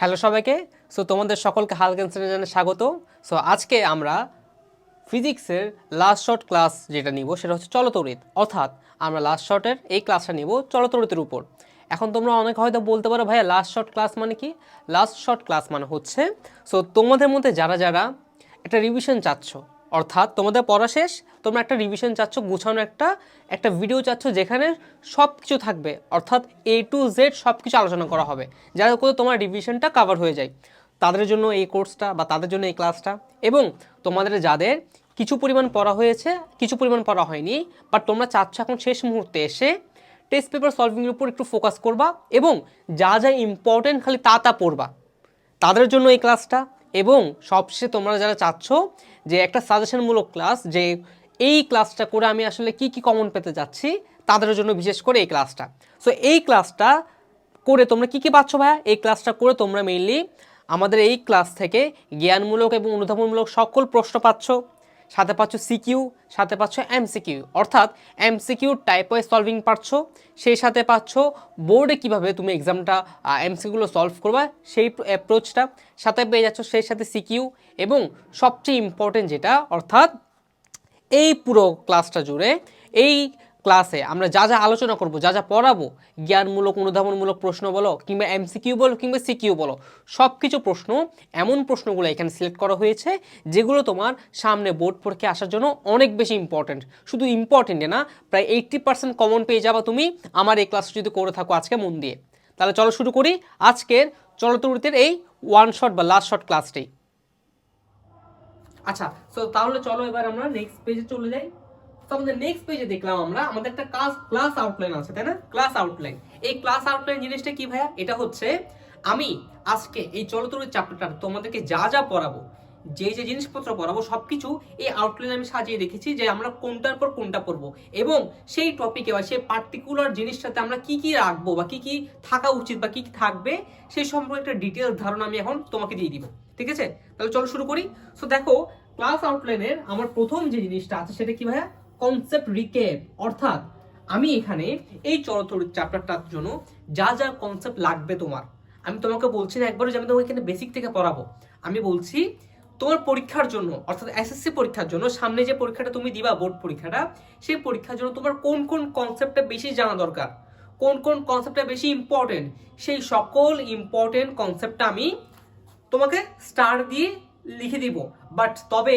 Hello সবাইকে। So তোমাদের সকলকে হাল জানাই স্বাগত। সো আজকে আমরা ফিজিক্সের লাস্ট শর্ট ক্লাস যেটা নিব, সেটা হচ্ছে চলতরিত অর্থাৎ আমরা লাস্ট শর্টের এই ক্লাসটা নিব চলতরিতের উপর। এখন তোমরা অনেকে হয়তো বলতে পারো, ভাইয়া লাস্ট শর্ট ক্লাস মানে কি? লাস্ট শর্ট ক্লাস মানে হচ্ছে সো তোমাদের মধ্যে যারা যারা একটা রিভিশন চাচ্ছ অর্থাৎ তোমাদের পড়া শেষ, তোমরা একটা রিভিশন চাচ্ছ, গুছানো একটা একটা ভিডিও চাচ্ছ যেখানে সব কিছু থাকবে। অর্থাৎ এ টু জেড সব কিছু আলোচনা করা হবে। যাতে করে তোমার রিভিশনটা কাভার হয়ে যায়। তাদের জন্য এই কোর্সটা বা তাদের জন্য এই ক্লাসটা এবং তোমাদের যাদের কিছু পরিমাণ পড়া হয়েছে, কিছু পরিমাণ পড়া হয়নি বাট তোমরা চাচ্ছ এখন শেষ মুহূর্তে এসে টেস্ট পেপার সলভিংয়ের উপর একটু ফোকাস করবা এবং যা যা ইম্পর্টেন্ট খালি তা তা পড়বা। তাদের জন্য এই ক্লাসটা এবং সবশেষে তোমরা যারা চাচ্ছ যে একটা সাজেশনমূলক ক্লাস যে এই ক্লাসটা করে আমি আসলে কি কি কমন পেতে যাচ্ছি, তাদের জন্য বিশেষ করে এই ক্লাসটা সো এই ক্লাসটা করে তোমরা কি কি পাচ্ছ ভাইয়া? এই ক্লাসটা করে তোমরা মেইনলি আমাদের এই ক্লাস থেকে জ্ঞানমূলক এবং অনুধাবনমূলক সকল প্রশ্ন পাচ্ছ। সাথে পাচ্ছ সিকিউ সাথে পাচ্ছ এমসিকিউ অর্থাৎ এমসিকিউ টাইপ ওয়াইজ সলভিং পাচ্ছ সেই সাথে পাচ্ছ বোর্ডে কীভাবে তুমি এক্সামটা এমসিকিউগুলো সলভ করবা, সেই অ্যাপ্রোচটা সাথে পেয়ে যাচ্ছ সেই সাথে সিকিউ এবং সবচেয়ে ইম্পর্টেন্ট যেটা, অর্থাৎ এই পুরো ক্লাসটা জুড়ে, এই ক্লাসে আমরা যা যা আলোচনা করব, যা যা পড়াবো, জ্ঞানমূলক, অনুধাবনমূলক প্রশ্ন বলো, কিংবা এমসিকিউ বলো, কিংবা সিকিউ বলো সব কিছু প্রশ্ন, এমন প্রশ্নগুলো এখানে সিলেক্ট করা হয়েছে, যেগুলো তোমার সামনে বোর্ড পরীক্ষায় আসার জন্য অনেক বেশি ইম্পর্টেন্ট শুধু ইম্পর্টেন্ট না, প্রায় এইট্টি পার্সেন্ট কমন পেয়ে যাবা তুমি আমার এই ক্লাস যদি করে থাকো আজকে মন দিয়ে। তাহলে চলো শুরু করি আজকের চলতরিতের এই ওয়ান শট বা লাস্ট শট ক্লাসটি আচ্ছা সো তাহলে চলো এবার আমরা নেক্সট পেজে চলে যাই। তো আমাদের নেক্সট পেজে দেখলাম আমরা, আমাদের একটা ক্লাস ক্লাস আউটলাইন আছে, তাই না? ক্লাস আউটলাইন এই ক্লাস আউটলাইন জিনিসটা কি ভাইয়া? এটা হচ্ছে, আমি আজকে এই চলতরির চ্যাপ্টারটা তোমাদেরকে যা যা পড়াবো, যে যে জিনিসপত্র পড়াবো, সবকিছু এই আউটলাইন আমি সাজিয়ে রেখেছি যে আমরা কোনটার পর কোনটা পড়ব। এবং সেই টপিকে বা সেই পার্টিকুলার জিনিসটাতে আমরা কি কি রাখব বা কি কি থাকা উচিত বা কি কি থাকবে সেই সম্পর্কে একটা ডিটেলস ধারণা আমি এখন তোমাকে দিয়ে দিব। ঠিক আছে? তাহলে চলো শুরু করি। সো দেখো ক্লাস আউটলাইনের আমার প্রথম যে জিনিসটা আছে, সেটা কি ভাইয়া? কনসেপ্ট রিকেপ অর্থাৎ আমি এখানে এই চলতর চ্যাপ্টারটার জন্য যা যা কনসেপ্ট লাগবে তোমার। আমি তোমাকে বলছি না একবারও যে আমি তোমাকে এখানে বেসিক থেকে পড়াবো। আমি বলছি তোমার পরীক্ষার জন্য, অর্থাৎ এসএসসি পরীক্ষার জন্য, সামনে যে পরীক্ষাটা তুমি দিবা বোর্ড পরীক্ষাটা, সেই পরীক্ষার জন্য তোমার কোন কোন কনসেপ্টটা বেশি জানা দরকার, কোন কোন কনসেপ্টটা বেশি ইম্পর্টেন্ট সেই সকল ইম্পর্টেন্ট কনসেপ্টটা আমি তোমাকে স্টার দিয়ে লিখে দিব। বাট তবে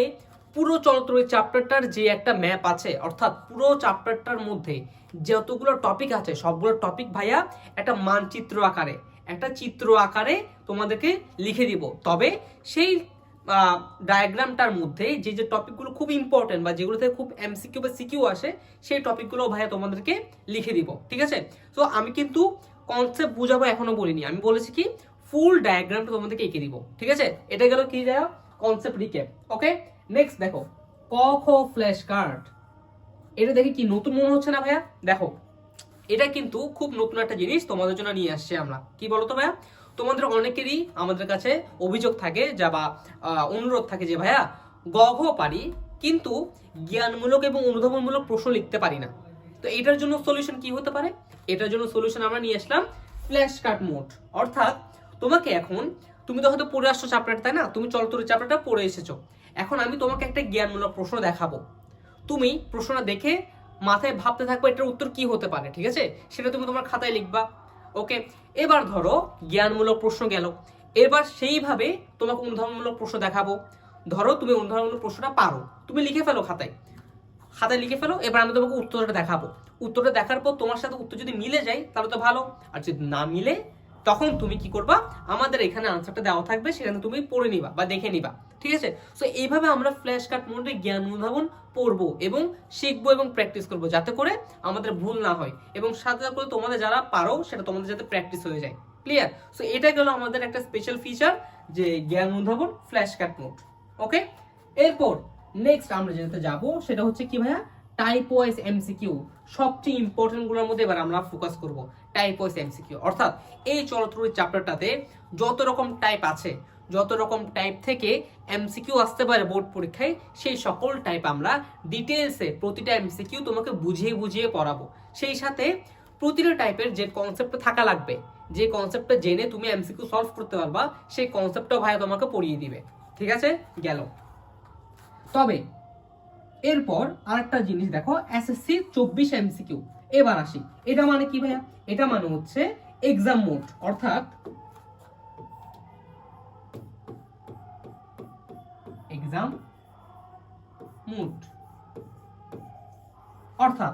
পুরো চলত্রের চ্যাপ্টারটার যে একটা ম্যাপ আছে, অর্থাৎ পুরো চ্যাপ্টারটার মধ্যে যতগুলো টপিক আছে, সবগুলো টপিক ভাইয়া একটা মানচিত্র আকারে, একটা চিত্র আকারে তোমাদেরকে লিখে দিব। তবে সেই ডায়াগ্রামটার মধ্যে যে যে টপিকগুলো খুব ইম্পর্টেন্ট বা যেগুলোতে খুব এমসিকিউ বা সিকিউ আসে, সেই টপিকগুলো ভাইয়া তোমাদেরকে লিখে দিব, ঠিক আছে? তো আমি কিন্তু কনসেপ্ট বুঝাবো এখনও বলিনি। আমি বলেছি কি ফুল ডায়াগ্রামটা তোমাদেরকে এঁকে দিব, ঠিক আছে? এটা গেল কি যায় কনসেপ্ট রিক্যাপ ওকে নেক্সট দেখো, ক, খ ফ্ল্যাশ কার্ড এটা দেখে কি নতুন মনে হচ্ছে না ভাইয়া? দেখো, এটা কিন্তু খুব নতুন একটা জিনিস তোমাদের জন্য নিয়ে আসছে আমরা। কি বলো তো ভাইয়া? তোমাদের অনেকেরই আমাদের কাছে অভিযোগ থাকে যা বা অনুরোধ থাকে যে ভাইয়া, গ, ঘ পারি, কিন্তু জ্ঞানমূলক এবং অনুধাবনমূলক প্রশ্ন লিখতে পারি না। তো এটার জন্য সলিউশন কি হতে পারে? এটার জন্য সলিউশন আমরা নিয়ে আসলাম ফ্ল্যাশ কার্ড মোড অর্থাৎ তোমাকে এখন, তুমি তো হয়তো পড়ে আসছো চ্যাপ্টারটা তাই না? তুমি চলতরি চ্যাপ্টারটা পড়ে এসেছ। এখন আমি তোমাকে একটা জ্ঞানমূলক প্রশ্ন দেখাবো। তুমি প্রশ্নটা দেখে মাথায় ভাবতে থাকবে এটার উত্তর কি হতে পারে, ঠিক আছে? সেটা তুমি তোমার খাতায় লিখবা। ওকে, এবার ধরো জ্ঞানমূলক প্রশ্ন গেল। এবার সেইভাবে তোমাকে অনুধাবনমূলক প্রশ্ন দেখাবো। ধরো তুমি অনুধাবনমূলক প্রশ্নটা পারো। তুমি লিখে ফেলো খাতায়। খাতায় লিখে ফেলো, এবার আমি তোমাকে উত্তরটা দেখাবো। উত্তরটা দেখার পর তোমার সাথে উত্তর যদি মিলে যায়, তাহলে তো ভালো। আর যদি না মিলে তখন তুমি কি করবা? আমাদের এখানে আনসারটা দেওয়া থাকবে, সেখানে তুমি পড়ে নিবা বা দেখে নিবা। ঠিক আছে? সো এইভাবে আমরা ফ্ল্যাশ কার্ড মোডে জ্ঞান অনুধাবন পড়ব এবং শিখব এবং প্র্যাকটিস করব, যাতে করে আমাদের ভুল না হয় এবং সাথে করে তোমাদের যারা পারো, সেটা তোমাদের যাতে প্র্যাকটিস হয়ে যায়। ক্লিয়ার সো এটা গেল আমাদের একটা স্পেশাল ফিচার যে জ্ঞান অনুধাবন ফ্ল্যাশ কার্ড মোড ওকে এরপর নেক্সট আমরা যেতে যাব, সেটা হচ্ছে কি ভাইয়া? টাইপ ওয়াইজ এমসিকিউ সবচেয়ে ইম্পর্টেন্টগুলোর মধ্যে এবার আমরা ফোকাস করব টাইপ ওয়াইজ এমসিকিউ অর্থাৎ এই চলত্রির চ্যাপ্টারটাতে যত রকম টাইপ আছে, যত রকম টাইপ থেকে এমসিকিউ আসতে পারে বোর্ড পরীক্ষায়, সেই সকল টাইপ আমরা ডিটেলসে প্রতিটা এমসিকিউ তোমাকে বুঝিয়ে বুঝিয়ে পড়াবো। সেই সাথে প্রতিটা টাইপের যে কনসেপ্ট থাকা লাগবে, যে কনসেপ্টটা জেনে তুমি এমসিকিউ সলভ করতে পারবা, সেই কনসেপ্টটাও ভাইয়া তোমাকে পড়িয়ে দিবে। ঠিক আছে? গেল। তবে এরপর আরেকটা জিনিস দেখো এসএসসি চব্বিশ এমসিকিউ এবার আসি। এটা মানে কি ভাইয়া? এটা মানে হচ্ছে এক্সাম মোড অর্থাৎ এক্সাম মোড অর্থাৎ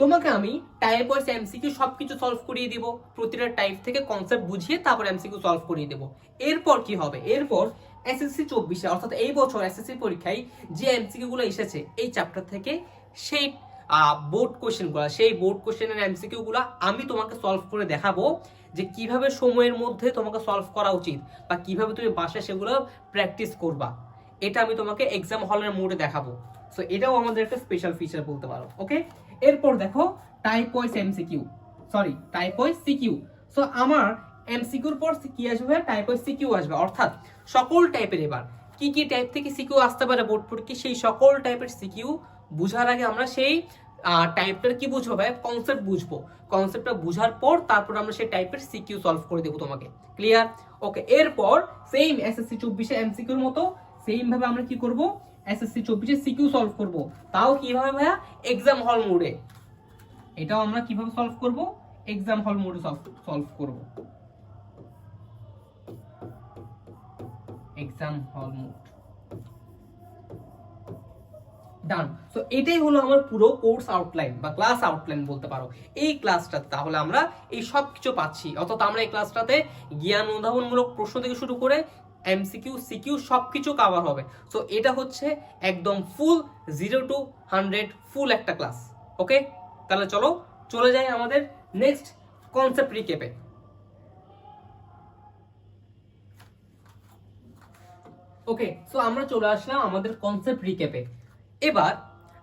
তোমাকে আমি টাইপ ওয়াইজ এমসিকিউ সবকিছু সলভ করিয়ে দিব, প্রতিটা টাইপ থেকে কনসেপ্ট বুঝিয়ে তারপর এমসিকিউ সলভ করিয়ে দেব। এরপর কি হবে? এরপর এসএসসি চব্বিশে, অর্থাৎ এই বছর এসএসসি পরীক্ষায় যে এমসিকিউ গুলো এসেছে, এই চ্যাপ্টার থেকে সেই বোর্ড সেই বোর্ড কোশ্চেনের এমসিকিউ গুলো আমি তোমাকে সলভ করে দেখাবো যে কীভাবে সময়ের মধ্যে তোমাকে সলভ করা উচিত বা কীভাবে তুমি বাসায় সেগুলো প্র্যাকটিস করবা। এটা আমি তোমাকে এক্সাম হলের মোডে দেখাবো। সো এটাও আমাদের একটা স্পেশাল ফিচার বলতে পারো ওকে এরপর দেখো type MCQ sorry type CQ so আমার এমসিকিউর পর কি আসবে টাইপ ওয়াইজ সিকিউ আসবে। অর্থাৎ সকল টাইপের এবার কি কি টাইপ থেকে সিকিউ আসতে পারে বোর্ড পরীক্ষা সেই সকল টাইপের সিকিউ বুঝার আগে আমরা সেই টাইপটার কি বুঝব ভাই? কনসেপ্ট বুঝব। কনসেপ্টটা বুঝার পর তারপর আমরা সেই টাইপের সিকিউ সলভ করে দেবো তোমাকে। ক্লিয়ার ওকে এরপর সেম এসএসসি চব্বিশে এমসিকিউর মতো সেম ভাবে আমরা কি করব? এসএসসি চব্বিশে সিকিউ সলভ করব। তাও কীভাবে ভাইয়া? এক্সাম হল মোডে এটাও আমরা কীভাবে সলভ করব? এক্সাম হল মোডে সলভ করব। এক্সাম হল মোড ডান সো এটাই হলো আমার পুরো কোর্স আউটলাইন বা ক্লাস আউটলাইন বলতে পারো। এই ক্লাসটা তাহলে আমরা এই সব কিছু পাচ্ছি। অর্থাৎ আমরা এই ক্লাসটাতে জ্ঞান উদ্ভাবনমূলক প্রশ্ন থেকে শুরু করে এমসিকিউ সিকিউ সব কিছু কাভার হবে। সো এটা হচ্ছে একদম full zero two hundred full একটা ক্লাস ওকে তাহলে চলো, চলে যাই আমাদের নেক্সট কনসেপ্ট রিকেপে ওকে সো আমরা চলে আসলাম আমাদের কনসেপ্ট রিক্যাপে এবার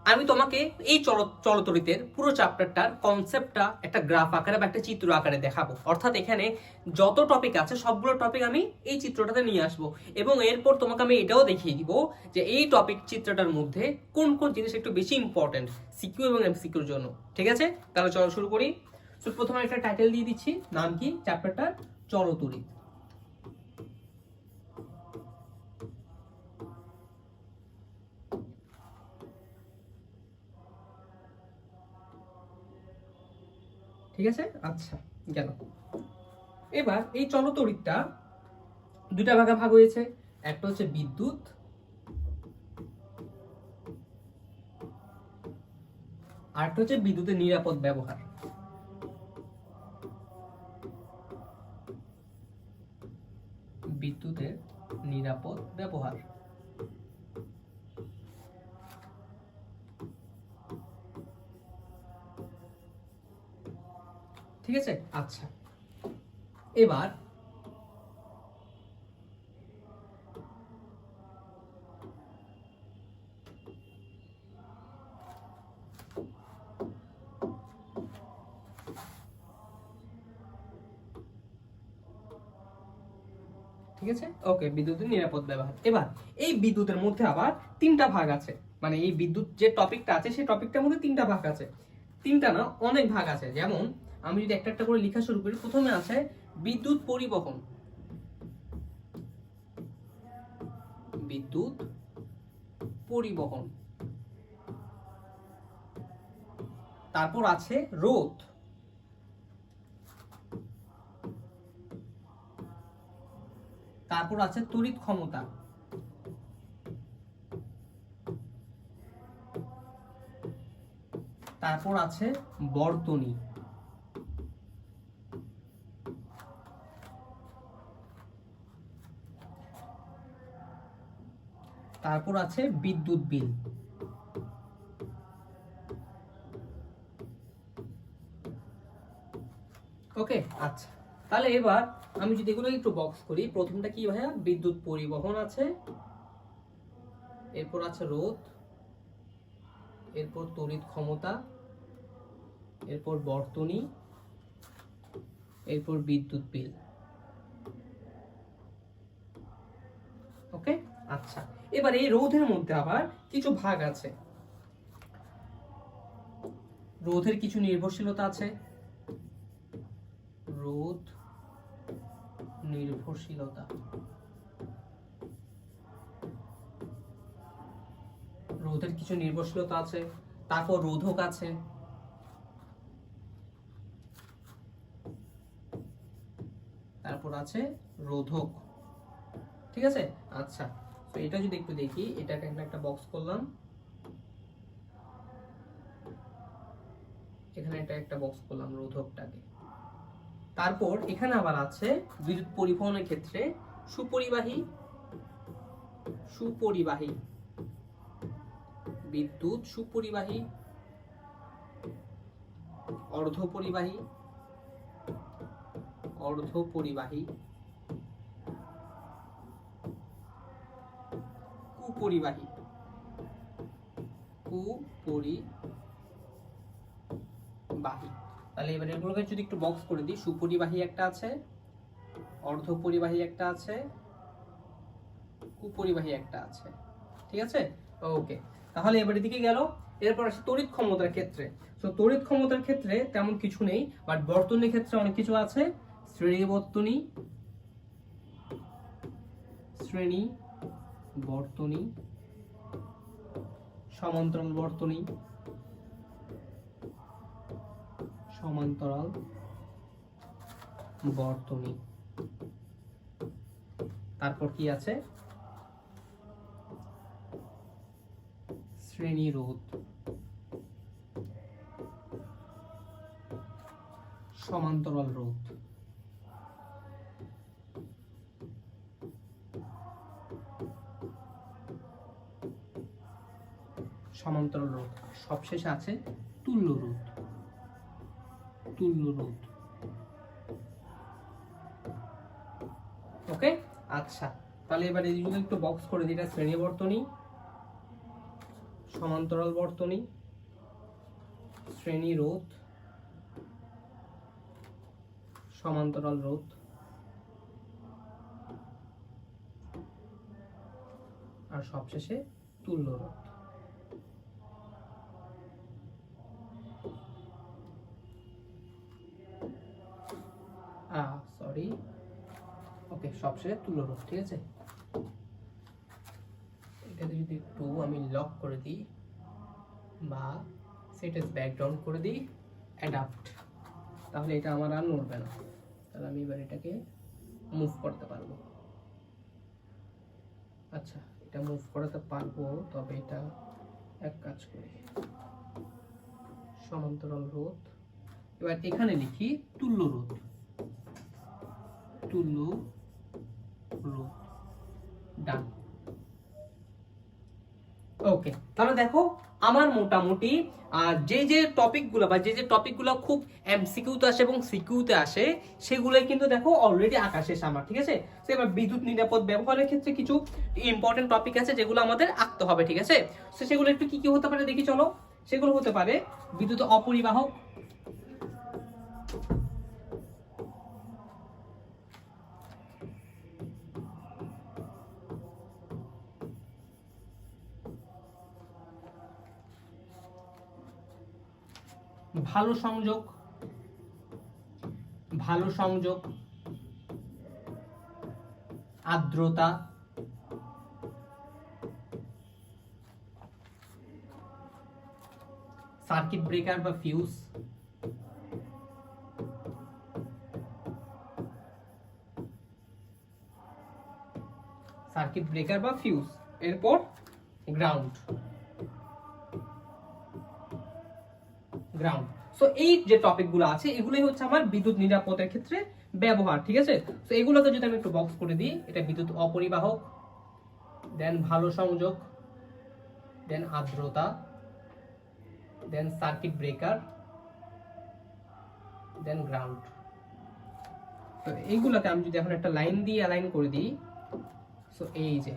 আমি তোমাকে এই চল চলতরিতের পুরো চ্যাপ্টারটার কনসেপ্টটা একটা গ্রাফ আকারে বা একটা চিত্র আকারে দেখাবো। অর্থাৎ এখানে যত টপিক আছে, সবগুলো টপিক আমি এই চিত্রটাতে নিয়ে আসব। এবং এরপর তোমাকে আমি এটাও দেখিয়ে দিব যে এই টপিক চিত্রটার মধ্যে কোন কোন জিনিস একটু বেশি ইম্পর্টেন্ট সিকিউ এবং এমসিকিউর জন্য। ঠিক আছে? তাহলে চলো শুরু করি। সো প্রথমে একটা টাইটেল দিয়ে দিচ্ছি, নাম কি? চ্যাপ্টারটার চলতরিত। ঠিক আছে? আচ্ছা গেল। এবার এই চলতরিতটা দুটা ভাগে ভাগ হয়েছে। একটা হচ্ছে বিদ্যুৎ, আর একটা হচ্ছে বিদ্যুতের নিরাপদ ব্যবহার। বিদ্যুতের নিরাপদ ব্যবহার। ঠিক আছে? আচ্ছা। এবার ঠিক আছে? ওকে বিদ্যুতের নিরাপদ ব্যবহার। এবার এই বিদ্যুতের মধ্যে আবার তিনটা ভাগ আছে। মানে এই বিদ্যুৎ যে টপিকটা আছে, সেই টপিকটার মধ্যে তিনটা ভাগ আছে। তিনটা না, অনেক ভাগ আছে। যেমন আমি যদি একটা একটা করে লেখা শুরু করি, প্রথমে আছে বিদ্যুৎ পরিবহন। বিদ্যুৎ পরিবহন। তারপর আছে রোদ তারপর আছে তড়িৎ ক্ষমতা। তারপর আছে বর্তনী। তারপর আছে বিদ্যুৎ বিল। ওকে আচ্ছা। তাহলে এবার আমি যদি এগুলো একটু বক্স করি, প্রথমটা কি ভাইয়া? বিদ্যুৎ পরিবহন আছে। এরপর আছে রোদ এরপর তড়িৎ ক্ষমতা। এরপর বর্তনী। এরপর বিদ্যুৎ বিল। ওকে? আচ্ছা এবার এই রোধের মধ্যে আবার কিছু ভাগ আছে। রোধের কিছু নির্ভরশীলতা আছে। রোধ নির্ভরশীলতা। রোধের কিছু নির্ভরশীলতা আছে, তারপর রোধক আছে। তারপর আছে রোধক। ঠিক আছে? আচ্ছা তো এটা যদি একটু দেখি, এটাকে একটা একটা বক্স করলাম। এখানে একটা একটা বক্স করলাম রোধকটাকে। তারপর এখানে আবার আছে বিদ্যুৎ পরিবহনের ক্ষেত্রে সুপরিবাহী সুপরিবাহী বিদ্যুৎ, সুপরিবাহী, অর্ধপরিবাহী অর্ধপরিবাহী কুপরিবাহী কুপরিবাহী তাহলে এবার এগুলোকে যদি একটু বক্স করে দিই, সুপরিবাহী একটা আছে, অর্ধপরিবাহী একটা আছে, কুপরিবাহী একটা আছে। ঠিক আছে? ওকে তাহলে এবার এদিকে গেল। এরপর আসে তড়িৎ ক্ষমতার ক্ষেত্রে। তো তড়িৎ ক্ষমতার ক্ষেত্রে তেমন কিছু নেই বাট বর্তনীর ক্ষেত্রে অনেক কিছু আছে। শ্রেণি বর্তনী শ্রেণি বর্তনী সমান্তরাল বর্তনী সমান্তরাল বর্তনী। তারপর কি আছে? শ্রেণি রোধ সমান্তরাল রোধ। সমান্তরাল রোধ। সবশেষে আছে তুল্য রোধ। তুল্য রোধ। ওকে? আচ্ছা। তাহলে এবার এইগুলো একটু বক্স করে দিই। এটা শ্রেণি বর্তনী, সমান্তরাল বর্তনী, শ্রেণি রোধ, সমান্তরাল রোধ। আর সবশেষে তুল্য রোধ। সরি ওকে সবশেষে তুল্য রোধ ঠিক আছে? এটাতে যদি একটু আমি লক করে দিই বা সেটাস ব্যাকগ্রাউন্ড করে দিই অ্যাডাপ্ট তাহলে এটা আমার আর নড়বে না। তাহলে আমি এবার এটাকে মুভ করতে পারব। আচ্ছা এটা মুভ করাতে পারব, তবে এটা এক কাজ করি। সমান্তরাল রোধ, এবার এখানে লিখি তুল্য রোধ। তুল্য রোধ ডান ওকে তাহলে দেখো, আমার মোটামুটি যে যে টপিকগুলো বা যে যে টপিকগুলো খুব এমসিকিউতে আসে এবং সিকিউতে আসে, সেগুলোই কিন্তু দেখো অলরেডি আঁকা শেষ আমার ঠিক আছে? তো এবার বিদ্যুৎ নিরাপদ ব্যবহারের ক্ষেত্রে কিছু ইম্পর্টেন্ট টপিক আছে যেগুলো আমাদের আঁকতে হবে, ঠিক আছে? তো সেগুলো একটু কি কি হতে পারে দেখি, চলো। সেগুলো হতে পারে বিদ্যুৎ অপরিবাহক ভালো সংযোগ ভালো সংযোগ, আর্দ্রতা সার্কিট ব্রেকার বা ফিউজ সার্কিট ব্রেকার বা ফিউজ এরপর গ্রাউন্ড গ্রাউন্ড সো এই যে টপিকগুলো আছে, এগুলোই হচ্ছে আমার বিদ্যুৎ নিরাপদের ক্ষেত্রে ব্যবহার, ঠিক আছে? তো এগুলোকে যদি আমি একটু বক্স করে দিই, এটা বিদ্যুৎ অপরিবাহক দেন ভালো সংযোগ দেন আর্দ্রতা then circuit breaker then ground তো এইগুলোকে আমি যদি এখন একটা লাইন দিয়ে অ্যালাইন করে দিই সো এই যে।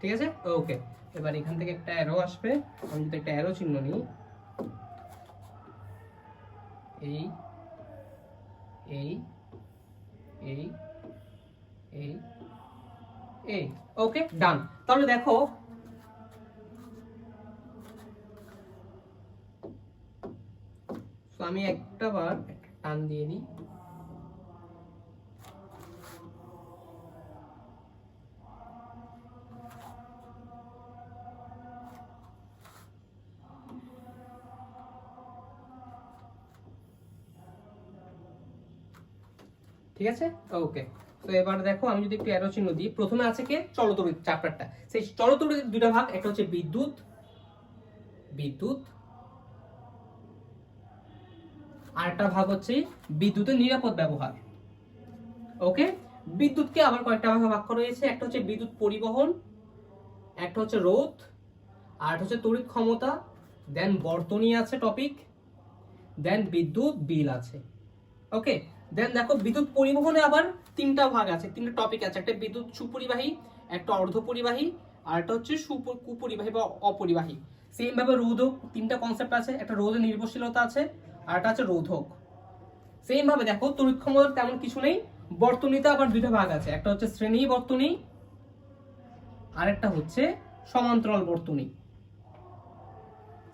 ঠিক আছে? ওকে এবার এখান থেকে একটা অ্যারো আসবে। আমি যদি একটা অ্যারো চিহ্ন নিই, এই এই এই এই এই ওকে ডান তাহলে দেখো আমি একটা বার টান দিয়ে নিই। ঠিক আছে? ওকে তো এবার দেখো, আমি যদি একটু অ্যারো চিহ্ন দিই, প্রথমে আছে কে? চলতরিৎ চ্যাপ্টারটা সেই চলতরিৎ দুটা ভাগ, একটা হচ্ছে বিদ্যুৎ বিদ্যুৎ আর একটা ভাগ হচ্ছে বিদ্যুতের নিরাপদ ব্যবহার। ওকে বিদ্যুৎকে আবার কয়েকটা ভাগে ভাগ করা হয়েছে, একটা হচ্ছে বিদ্যুৎ পরিবহন, একটা হচ্ছে রোধ, আর হচ্ছে তড়িৎ ক্ষমতা দেন বর্তনী আছে টপিক দেন বিদ্যুৎ, বিল আছে। ওকে দেন দেখো বিদ্যুৎ পরিবহনে আবার তিনটা ভাগ আছে, তিনটা টপিক আছে। একটা বিদ্যুৎ সুপরিবাহী, একটা অর্ধপরিবাহী, আর একটা হচ্ছে কুপরিবাহী বা অপরিবাহী। সেম ভাবে রোধক, তিনটা কনসেপ্ট আছে, একটা রোধের নির্ভরশীলতা আছে, আর একটা আছে রোধক। সেম ভাবে দেখো, তড়িৎ ক্ষমতার তেমন কিছু নেই, বর্তনীতে আবার দুইটা ভাগ আছে, একটা হচ্ছে শ্রেণি বর্তনী, আর একটা হচ্ছে সমান্তরাল বর্তনী।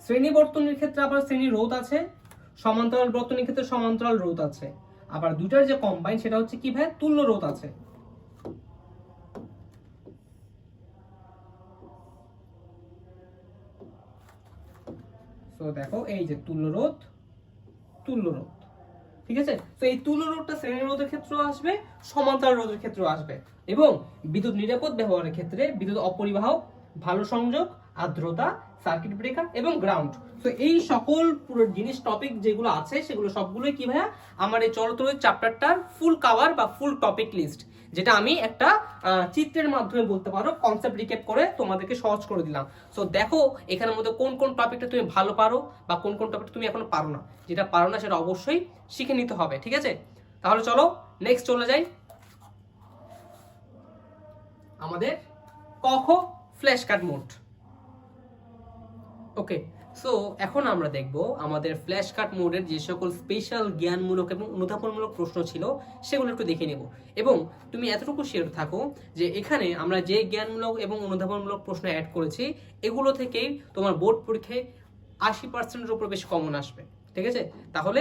শ্রেণি বর্তনীর ক্ষেত্রে আবার শ্রেণি রোধ আছে, সমান্তরাল বর্তনীর ক্ষেত্রে সমান্তরাল রোধ আছে। আবার দুইটার যে কম্বাইন সেটা হচ্ছে কি ভাই? তুল্য রোধ আছে। তো দেখো, এই যে তুল্য রোধ তুল্য রোধ। ঠিক আছে? তো এই তুল্য রোধটা শ্রেণি রোধের ক্ষেত্রেও আসবে, সমান্তরাল রোধের ক্ষেত্রেও আসবে। এবং বিদ্যুৎ নিরাপদ ব্যবহারের ক্ষেত্রে বিদ্যুৎ অপরিবাহক, ভালো সংযোগ, আর্দ্রতা সার্কিট ব্রেকার এবং গ্রাউন্ড তো এই সকল পুরো জিনিস টপিক যেগুলো আছে, সেগুলো সবগুলোই কি ভাইয়া? আমার এই চলতরের চ্যাপ্টারটার ফুল কাভার বা ফুল টপিক লিস্ট যেটা আমি একটা চিত্রের মাধ্যমে বলতে পারো কনসেপ্ট রিকেপ করে তোমাদেরকে সহজ করে দিলাম। সো দেখো, এখানের মধ্যে কোন কোন টপিকটা তুমি ভালো পারো বা কোন কোন টপিকটা তুমি এখনও পারো না। যেটা পারো না, সেটা অবশ্যই শিখে নিতে হবে, ঠিক আছে? তাহলে চলো নেক্সট চলে যাই। আমাদের কখ flash card mode okay so এখন আমরা দেখব আমাদের ফ্ল্যাশ কার্ড মোডের যে সকল স্পেশাল জ্ঞানমূলক এবং অনুধাবনমূলক প্রশ্ন ছিল, সেগুলো একটু দেখে নেব। এবং তুমি এতটুকু শেয়ার থাকো যে এখানে আমরা যে জ্ঞানমূলক এবং অনুধাবনমূলক প্রশ্ন অ্যাড করেছি, এগুলো থেকেই তোমার বোর্ড পরীক্ষায় আশি পার্সেন্টের উপর বেশ কমন আসবে। ঠিক আছে? তাহলে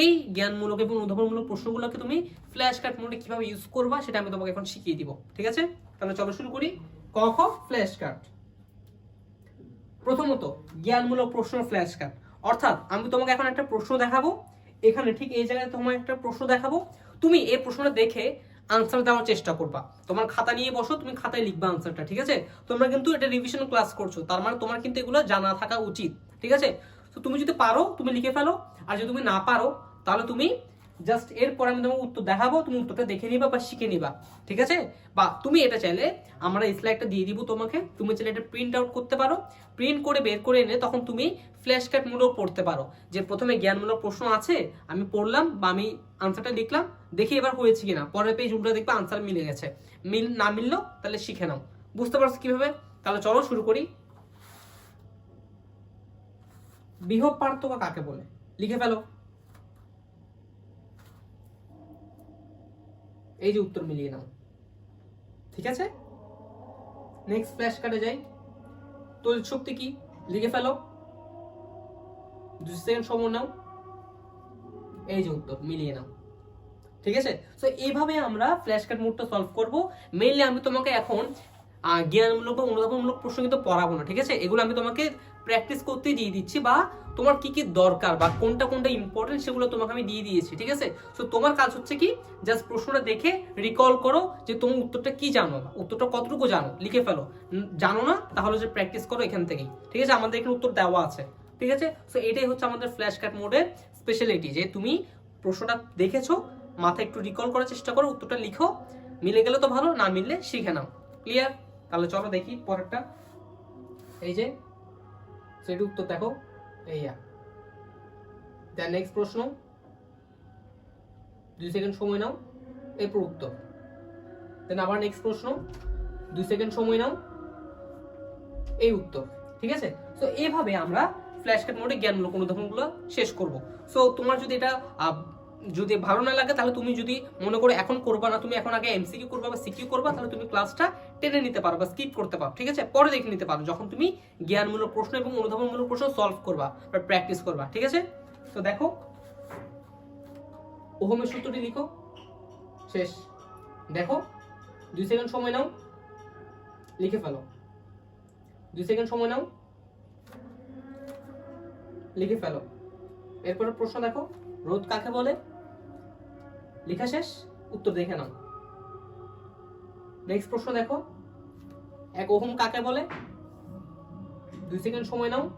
এই জ্ঞানমূলক এবং অনুধাবনমূলক প্রশ্নগুলোকে তুমি ফ্ল্যাশ কার্ড মোডে কীভাবে ইউজ করবা, সেটা আমি তোমাকে এখন শিখিয়ে দিব। ঠিক আছে? তাহলে চলো শুরু করি। ক, খ ফ্ল্যাশ কার্ড প্রথমত, জ্ঞানমূলক প্রশ্ন ফ্ল্যাশ কার্ড অর্থাৎ, আমি তোমাকে এখন একটা প্রশ্ন দেখাবো। এখানে ঠিক এই জায়গায় তোমার একটা প্রশ্ন দেখাবো। তুমি এই প্রশ্নটা দেখে আনসার দেওয়ার চেষ্টা করবা। তোমার খাতা নিয়ে বসো, তুমি খাতায় লিখবা আনসারটা ঠিক আছে? তোমরা কিন্তু এটা রিভিশন ক্লাস করছ। তার মানে তোমার কিন্তু এগুলো জানা থাকা উচিত, ঠিক আছে? তো তুমি যদি পারো, তুমি লিখে ফেলো। আর যদি তুমি না পারো, তাহলে তুমি জাস্ট এরপর আমি তোমাকে উত্তর দেখাবো, তুমি উত্তরটা দেখে নিবা বা শিখে নিবা, ঠিক আছে? বা তুমি এটা চাইলে আমরা স্লাইডটা দিয়ে দিব তোমাকে, তুমি চাইলে এটা প্রিন্ট আউট করতে পারো। প্রিন্ট করে বের করে এনে তখন তুমি ফ্ল্যাশ কার্ড মূলক পড়তে পারো। যে প্রথমে জ্ঞানমূলক প্রশ্ন আছে, আমি পড়লাম বা আমি আনসারটা লিখলাম, দেখি এবার হয়েছে কিনা। পরের পেজ উল্টো দেখবে আনসার মিলে গেছে। মিল, না মিললো, তাহলে শিখে নাও। বুঝতে পারছ কীভাবে? তাহলে চলো শুরু করি। বিভব পার্থক্য কাকে বলে? লিখে ফেলো। এই যে উত্তর মিলিয়ে নাও। ঠিক আছে? নেক্সট ফ্ল্যাশ কার্ডে যাই। তড়িৎ শক্তি কি? লিখে ফেলো। দু সেকেন্ড সময় নাও। এই যে উত্তর, মিলিয়ে নাও। ঠিক আছে? তো এইভাবে আমরা ফ্ল্যাশ কার্ড মোডটা সলভ করব। মেইনলি আমি তোমাকে এখন জ্ঞানমূলক বা অনুধাবনমূলক প্রশ্ন কিন্তু পড়াবো না, ঠিক আছে? এগুলো আমি তোমাকে প্র্যাকটিস করতে দিয়ে দিচ্ছি বা তোমার কি কি দরকার বা কোনটা কোনটা ইম্পর্টেন্ট সেগুলো তোমাকে আমি দিয়ে দিয়েছি, ঠিক আছে? সো তোমার কাজ হচ্ছে কি? জাস্ট প্রশ্নটা দেখে রিকল করো যে তুমি উত্তরটা কি জানো? উত্তরটা কতটুকু জানো? লিখে ফেলো। জানো না? তাহলে যে প্র্যাকটিস করো এখান থেকেই। ঠিক আছে? আমাদের এখানে উত্তর দেওয়া আছে। ঠিক আছে? সো এটাই হচ্ছে আমাদের ফ্ল্যাশ কার্ড মোডের স্পেশালিটি যে তুমি প্রশ্নটা দেখেছ, মাথায় একটু রিকল করার চেষ্টা করো, উত্তরটা লিখো। মিলে গেলে তো ভালো, না মিললে শিখে নাও। ক্লিয়ার তাহলে চলো দেখি পরেরটা। এই যে সেটি উত্তর দেখো, এইয়া। দেন নেক্সট প্রশ্ন। দুই সেকেন্ড সময় নাও, এরপর উত্তর। দেন আবার নেক্সট প্রশ্ন। দুই সেকেন্ড সময় নাও, এই উত্তর, ঠিক আছে? তো এইভাবে আমরা ফ্ল্যাশ কার্ড মোডে জ্ঞানমূলক অনুধাবনগুলো শেষ করব। সো তোমার যদি এটা যদি ভালো না লাগে, তাহলে তুমি যদি মনে করো এখন করবা না, তুমি এখন আগে এমসিকিউ করবা বা সিকিউ করবা, তাহলে তুমি ক্লাসটা টেনে নিতে পারো বা স্কিপ করতে পারো, ঠিক আছে? পরে দেখে নিতে পারো, যখন তুমি জ্ঞানমূলক প্রশ্ন এবং অনুধাবনমূলক প্রশ্ন সলভ করবা বা প্র্যাকটিস করবা, ঠিক আছে? তো দেখো, ওহমের সূত্রটি লিখো। শেষ। দেখো, দুই সেকেন্ড সময় নাও, লিখে ফেলো। দুই সেকেন্ড সময় নাও, লিখে ফেলো। এরপরে প্রশ্ন দেখো রোদ কাকে বলে? লেখা শেষ? উত্তর দেখে নাও। নেক্সট প্রশ্ন দেখো। এক ওহম কাকে বলে? দুই সেকেন্ড সময় নাও।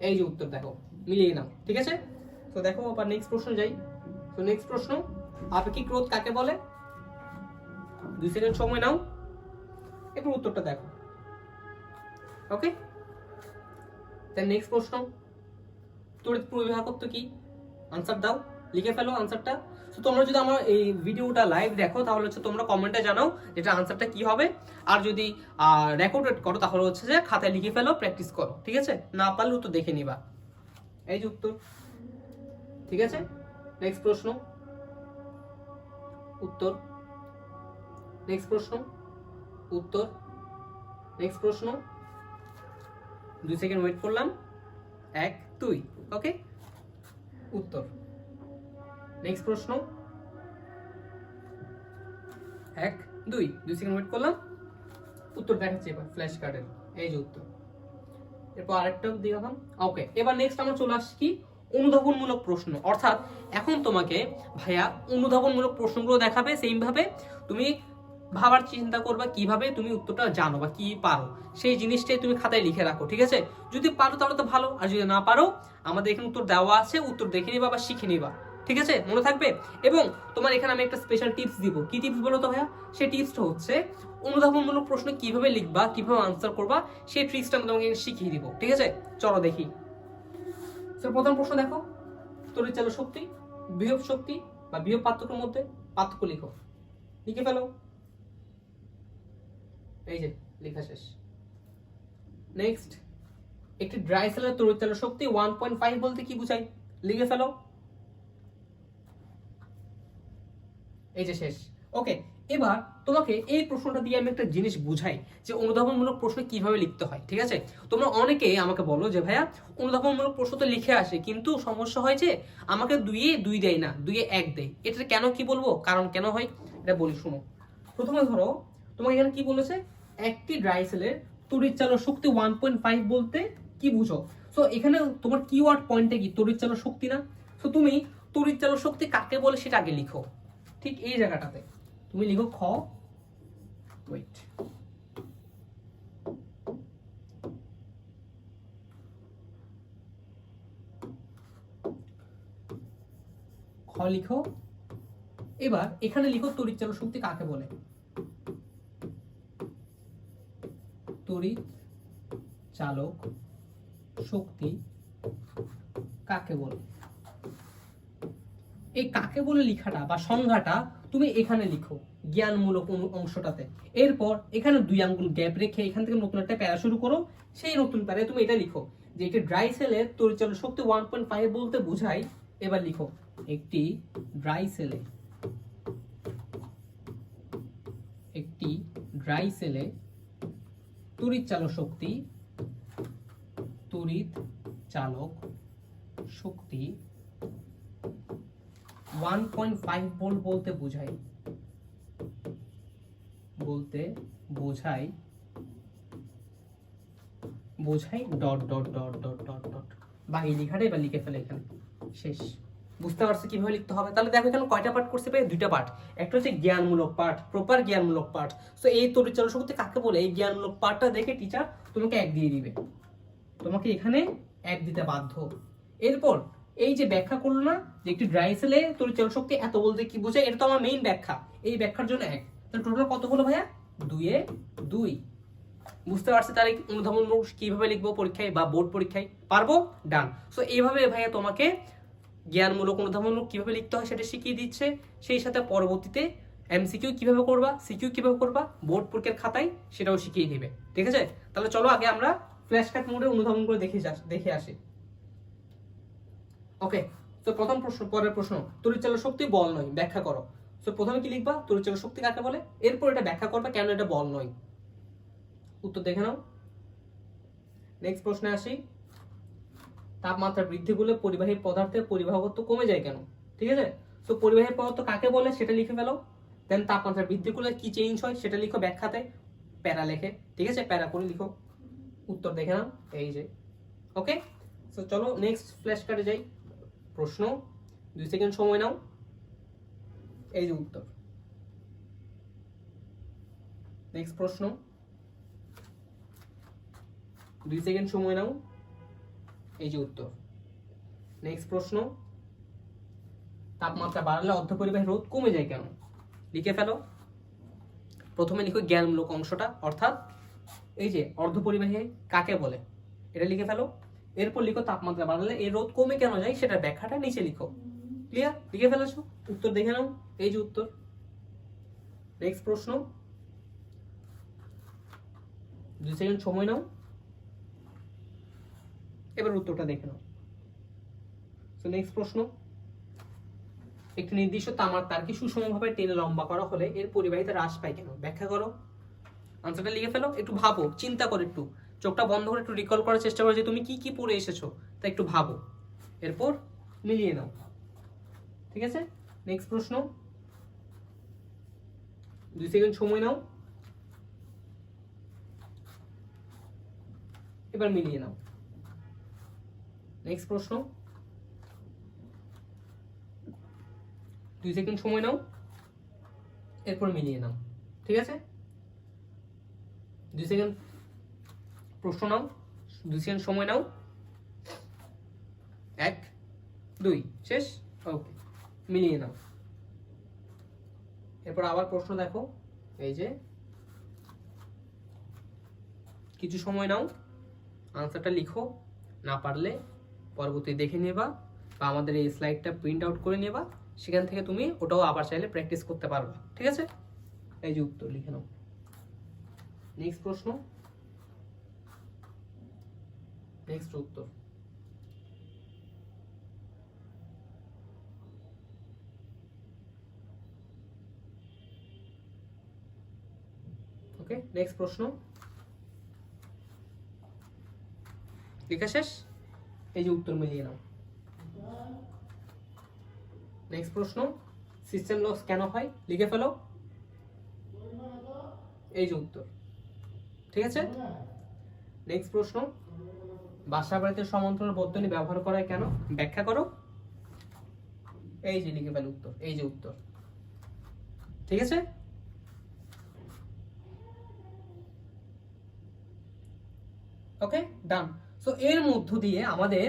এই যে উত্তর দেখো, মিলিয়ে নাও, ঠিক আছে? তো দেখো, আবার নেক্সট প্রশ্ন যাই। তো নেক্সট প্রশ্ন, আপেক্ষিক রোধ কাকে বলে? দুই সেকেন্ড সময় নাও। একটু উত্তরটা দেখো। ওকে দেন নেক্সট প্রশ্ন। তড়িৎ প্রবিভাগত্ব কি? আনসার দাও। লিখে ফেলো আনসারটা তো তোমরা যদি আমার এই ভিডিওটা লাইভ দেখো, তাহলে হচ্ছে তোমরা কমেন্টে জানাও যেটা আনসারটা কি হবে। আর যদি রেকর্ডেড করো, তাহলে হচ্ছে যে খাতায় লিখে ফেলো প্র্যাকটিস করো, ঠিক আছে? না পারলে উত্তর দেখে নিবা। এই যে উত্তর। ঠিক আছে? নেক্সট প্রশ্ন। উত্তর। নেক্সট প্রশ্ন। উত্তর। নেক্সট প্রশ্ন। দুই সেকেন্ড ওয়েট করলাম। এক, দুই ওকে উত্তর। নেক্সট প্রশ্ন। এক, দুই দুই সেকেন্ড ওয়েট করলাম। উত্তর দেখাচ্ছি এবার ফ্ল্যাশ কার্ডের এই যে উত্তর। এরপর আরেকটা দেখালাম ওকে এবার নেক্সট আমরা চলে আসছি কি অনুধাবনমূলক প্রশ্ন। অর্থাৎ এখন তোমাকে ভাইয়া অনুধাবনমূলক প্রশ্নগুলো দেখাবে সেম ভাবে। তুমি ভাবার চিন্তা করবা কীভাবে তুমি উত্তরটা জানো বা কি পারো। সেই জিনিসটাই তুমি খাতায় লিখে রাখো, ঠিক আছে? যদি পারো তাহলে তো ভালো, আর যদি না পারো, আমাদের এখানে উত্তর দেওয়া আছে, উত্তর দেখে নিবা বা শিখে নিবা। ঠিক আছে? মনে থাকবে? এবং তোমার এখানে আমি একটা স্পেশাল টিপস দিব। কি টিপস বলো তো ভাইয়া? সেই টিপসটা হচ্ছে, অনুধাবনমূলক প্রশ্ন কীভাবে লিখবা, কীভাবে আনসার করবা, সেই ট্রিক্সটা আমি তোমাকে শিখিয়ে দিব। ঠিক আছে? চলো দেখি। প্রথম প্রশ্ন দেখো। তড়িৎচালক শক্তি বিভব শক্তি বা বিভব পার্থক্যের মধ্যে পার্থক্য লিখো। লিখে ফেলো। এই যে, লেখা শেষ। নেক্সট একটি ড্রাই সেলের তড়িৎচালক শক্তি ওয়ান পয়েন্ট ফাইভ বলতে কি বুঝাই লিখে ফেলো। এই যে শেষ। ওকে এবার তোমাকে এই প্রশ্নটা দিয়ে আমি একটা জিনিস বুঝাই যে অনুধাবনমূলক প্রশ্ন কীভাবে লিখতে হয়, ঠিক আছে? তোমরা অনেকেই আমাকে বলো যে, ভাইয়া, অনুধাবনমূলক প্রশ্ন তো লিখে আসে, কিন্তু সমস্যা হয় যে আমাকে দুইয়ে দুই দেয় না, দুইয়ে এক দেয়। এটা কেন কি বলব, কারণ কেন হয়, এটা বলি, শুনো। প্রথমে ধরো, তোমাকে এখানে কি বলেছে? একটি ড্রাই সেলের তড়িৎচালক শক্তি ওয়ান পয়েন্ট ফাইভ বলতে কি বুঝো? সো এখানে তোমার কিওয়ার্ড পয়েন্টে কি তড়িৎচালক শক্তি না? সো তুমি তড়িৎচালক শক্তি কাকে বলে সেটা আগে লিখো। ঠিক এই জায়গাটাতে। তুমি লিখো খ। ওয়েট খ লিখো। এবার এখানে লিখো তড়িৎচালক শক্তি কাকে বলে? তড়িৎ চালক শক্তি কাকে বলে? এই কাকে বলে লিখাটা বা সংজ্ঞাটা তুমি এখানে লিখো, জ্ঞানমূলক অংশটাতে। এরপর এখানে দুই আঙ্গুল গ্যাপ রেখে এখান থেকে নতুন একটা প্যারা শুরু করো। সেই নতুন প্যারায় তুমি এটা লিখো, যে একটি ড্রাই সেলের তরিচালক শক্তি ওয়ান পয়েন্ট ফাইভ বলতে বোঝাই এবার লিখো, একটি ড্রাই সেলে, একটি ড্রাই সেলে তড়িৎ চালক শক্তি তড়িৎ চালক শক্তি ওয়ান পয়েন্ট ফাইভ ভোল্ট বলতে বোঝাই বলতে বোঝাই বোঝাই dot dot dot dot dot dot বা এই লেখাটা এবার লিখে ফেলে এখানে। শেষ। বুঝতে পারছ কীভাবে লিখতে হবে? তাহলে দেখো এখানে কয়টা পার্ট করতে পারে দুইটা পার্ট একটা হচ্ছে জ্ঞানমূলক পার্ট প্রপার জ্ঞানমূলক পার্ট তো এই তরিচালক শক্তি কাকে বলে? এই জ্ঞানমূলক পার্টটা দেখে টিচার তোমাকে এক দিয়ে দিবে। তোমাকে এখানে এক দিতে বাধ্য। এরপর এই যে ব্যাখ্যা করল না, যে একটি ড্রাই সেলে তরিচালক শক্তি এত বলতে কি বোঝায়, এটা তো আমার মেইন ব্যাখ্যা। এই ব্যাখ্যার জন্য এক। তাহলে টোটাল কত হলো ভাইয়া? দুইয়ে দুই। বুঝতে পারছি তাহলে অনুধাবন কীভাবে লিখব পরীক্ষায় বা বোর্ড পরীক্ষায়? পারব? ডান। সো এইভাবে ভাইয়া তোমাকে জ্ঞানমূলক অনুধাবনমূলক কীভাবে লিখতে হয় সেটা শিখিয়ে দিচ্ছে। সেই সাথে পরবর্তীতে এমসিকিউ কীভাবে করবা সিকিউ কীভাবে করবা, বোর্ড পরীক্ষার খাতায় সেটাও শিখিয়ে দিবে। ঠিক আছে? তাহলে চলো আগে আমরা ফ্ল্যাশ কার্ড মোডে অনুধাবন করে দেখে দেখে আসি। ওকে তো প্রথম প্রশ্ন, পরের প্রশ্ন, তড়িৎচালক শক্তি বল নয়, ব্যাখ্যা করো। তো প্রথমে কি লিখবা? তড়িৎচালক শক্তি কাকে বলে? এরপর এটা ব্যাখ্যা করবে কেন এটা বল নয়। উত্তর দেখে নাও। নেক্সট প্রশ্নে আসি। তাপমাত্রা বৃদ্ধি করলে পরিবাহী পদার্থের পরিবাহকত্ব কমে যায় কেন? ঠিক আছে? তো পরিবাহী পদার্থ কাকে বলে? সেটা লিখে ফেলো। দেন তাপমাত্রা বৃদ্ধি করলে কি চেঞ্জ হয়? সেটা লিখো ব্যাখ্যাতে। প্যারা লেখে। ঠিক আছে? প্যারা করে লিখো। উত্তর দেখে নাও। এই যে। ওকে তো চলো নেক্সট ফ্ল্যাশ কার্ডে যাই। প্রশ্ন। দুই সেকেন্ড সময় নাও। এই যে উত্তর। নেক্সট প্রশ্ন। দুই সেকেন্ড সময় নাও। এই যে উত্তর। নেক্সট প্রশ্ন। তাপমাত্রা বাড়লে অর্ধপরিবাহী রোধ কমে যায় কেন? লিখে ফেলো। প্রথমে লিখো জ্ঞানমূলক অংশটা, অর্থাৎ এই যে অর্ধপরিবাহী কাকে বলে? এটা লিখে ফেলো। এরপর লিখো তাপমাত্রা বাড়লে এই রোধ কমে কেন যায় সেটা ব্যাখ্যাটা নিচে লিখো। ক্লিয়ার লিখে ফেলেছো? উত্তর দেখে নাও। এই যে উত্তর। নেক্সট প্রশ্ন। দুই সেকেন্ড সময় নাও। এবার উত্তরটা দেখে নাও। তো নেক্সট প্রশ্ন। একটি নির্দিষ্ট তামার তারকে সুষমভাবে টেনে লম্বা করা হলে এর পরিবাহিতা হ্রাস পায় কেন? ব্যাখ্যা করো। আনসারটা লিখে ফেলো। একটু ভাবো, চিন্তা করো একটু। চোখটা বন্ধ করে একটু রিকল করার চেষ্টা করো যে তুমি কি কি পড়ে এসেছ, তা একটু ভাবো। এরপর মিলিয়ে নাও। ঠিক আছে? নেক্সট প্রশ্ন। দুই সেকেন্ড সময় নাও। এবার মিলিয়ে নাও। নেক্সট প্রশ্ন। দুই সেকেন্ড সময় নাও। এরপর মিলিয়ে নাও। ঠিক আছে? দুই সেকেন্ড প্রশ্ন নাও, দুই সেকেন্ড সময় নাও। এক, দুই, শেষ? ওকে, মিলিয়ে নাও। এরপর আবার প্রশ্ন দেখো, এই যে। কিছু সময় নাও আনসারটা লিখো, না পারলে পরবর্তী দেখে নেবা বা আমাদের এই স্লাইডটা প্রিন্ট আউট করে নেবা, সেখান থেকে তুমি ওটাও আবার চাইলে প্র্যাকটিস করতে পারবে, ঠিক আছে? এই যে উত্তর লিখে নাও। নেক্সট প্রশ্ন। নেক্সট উত্তর। ওকে, নেক্সট প্রশ্ন। লেখা শেষ? এই যে উত্তর মিলিয়ে নাও। নেক্সট প্রশ্ন সিস্টেম লস কেন হয়? লিখে ফেলো। এই যে উত্তর। ঠিক আছে? নেক্সট প্রশ্ন বাসা বাড়িতে সমান্তরাল বর্তনী ব্যবহার করা হয় কেন? ব্যাখ্যা করো। এই যে লিখে ফেলো উত্তর, এই যে উত্তর। ঠিক আছে? ওকে ডান সো এর মধ্য দিয়ে আমাদের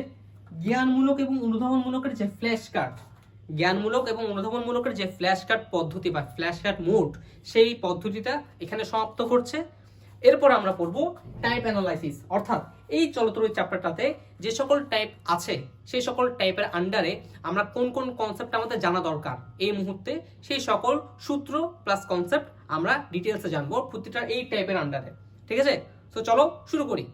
জ্ঞানমূলক এবং অনুধাবনমূলকের যে ফ্ল্যাশ কার্ড জ্ঞানমূলক এবং অনুধাবনমূলকের যে ফ্ল্যাশ কার্ড পদ্ধতি বা ফ্ল্যাশ কার্ড মোড সেই পদ্ধতিটা এখানে সমাপ্ত করছে। এরপর আমরা পড়ব টাইপ অ্যানালাইসিস অর্থাৎ এই চলতরই চ্যাপ্টারটাতে যে সকল টাইপ আছে, সেই সকল টাইপের আন্ডারে আমরা কোন কোন কনসেপ্ট আমাদের জানা দরকার? এই মুহূর্তে সেই সকল সূত্র প্লাস কনসেপ্ট আমরা ডিটেলসে জানব প্রতিটা এই টাইপের আন্ডারে ঠিক আছে? তো চলো শুরু করি।